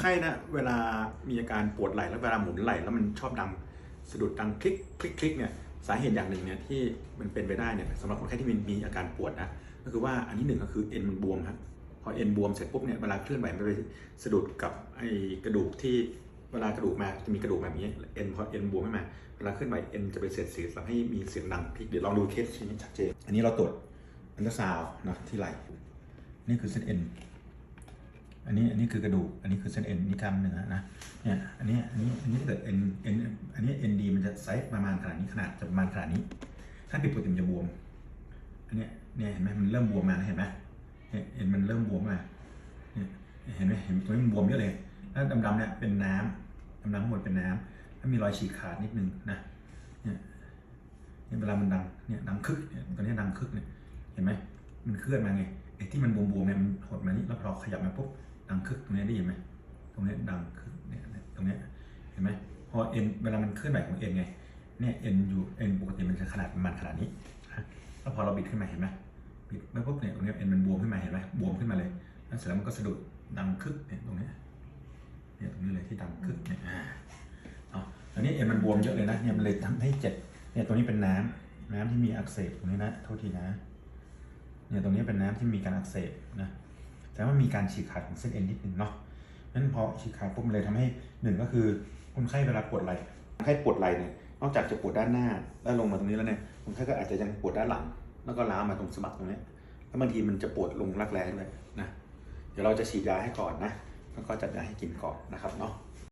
ไข้นะเวลามีอาการปวดไหล่แล้วเวลาหมุนไหล่แล้วมันชอบดังสะดุดดังคลิกคลิกคลิกเนี่ยสาเหตุอย่างหนึ่งเนี่ยที่มันเป็นไปได้เนี่ยสำหรับคนไข้ที่มีมีอาการปวดนะก็คือว่าอันที่หนึ่งก็คือเอ็นมันบวมครับพอเอ็นบวมเสร็จปุ๊บเนี่ยเวลาเคลื่อนไหวมันไปสะดุดกับไอ้กระดูกที่เวลากระดูกมาจะมีกระดูกแบบนี้เอ็นพอเอ็นบวมขึ้นมาเวลาเคลื่อนไหวเอ็นจะไปเสียดสีทำให้มีเสียงดังคลิกเดี๋ยวลองดูเคสชิ้นนี้ชัดเจนอันนี้เราตรวจอันตราซาวนะที่ไหล่นี่คือเส้นเอ็น อันนี้อันนี้คือกระดูก อันนี้คือเส้นเอ็นนี่กล้ามเนื้อนะเนี่ยอันนี้อันนี้อันนี้ถ้าเกิดเอ็นเอ็นอันนี้เอ็นดีมันจะไซส์ประมาณขนาดนี้ขนาดจะประมาณขนาดนี้ ถ้าผิดปกติมันจะบวม อันเนี้ยเนี่ยเห็นไหมมันเริ่มบวมมาแล้วเห็นไหมเนี่ยเอ็นมันเริ่มบวมมาเนี่ยเห็นไหมเห็นตรงนี้มันบวมเยอะเลยแล้วดำๆเนี่ยเป็นน้ำดำๆข้างบนเป็นน้ำแล้วมีรอยฉีกขาดนิดนึงนะเนี่ยเนี่ยเวลามันดังเนี่ยดังคึกเนี่ยตอนนี้ดังคึกเนี่ยเห็นไหม มันเคลื่อนมาไงไอ้ที่มันบวมๆเนี่ยมันหดมานี่แล้วพอขยับมาปุ๊บดังคึกตรงนี้ได้ยินไหมตรงนี้ดังคึกเนี่ยตรงเนี้ยเห็นไหมพอเอ็นเวลามันเคลื่อนไหวของเอ็นไงเนี่ยเอ็นอยู่เอ็นปกติมันจะขนาดประมาณขนาดนี้แล้วพอเราบิดขึ้นมาเห็นไหมบิดแล้วปุ๊บเนี่ยตรงเนี้ยเอ็นมันบวมขึ้นมาเห็นไหมบวมขึ้นมาเลยแล้วเสร็จแล้วมันก็สะดุดดังคึกเนี่ยตรงเนี้ยเนี่ยตรงนี้เลยที่ดังคึกเนี่ยอ่าเอาอันนี้เอ็นมันบวมเยอะเลยนะเนี่ยมันเลยทำให้เจ็บเนี่ยตรงนี้เป็นน้ำน้ำที่มีอักเสบตรงนี้นะโทษทีนะ เนี่ยตรงนี้เป็นน้ำที่มีการอักเสบนะแต่ว่ามีการฉีกขาดของเส้นเอ็นนิดนึงเนาะนั้นพอฉีกขาดปุ๊บมันเลยทำให้หนึ่งก็คือคนไข้เวลาปวดไหล่คนไข้ปวดไหล่เนี่ยนอกจากจะปวดด้านหน้าแล้วลงมาตรงนี้แล้วเนี่ยคนไข้ก็อาจจะยังปวดด้านหลัง แล้วก็ล้ามาตรงสะบักตรงนี้แล้วบางทีมันจะปวดลงรักแร้เลยนะเดี๋ยวเราจะฉีดยาให้ก่อนนะแล้วก็จัดยาให้กินก่อนนะครับเนาะ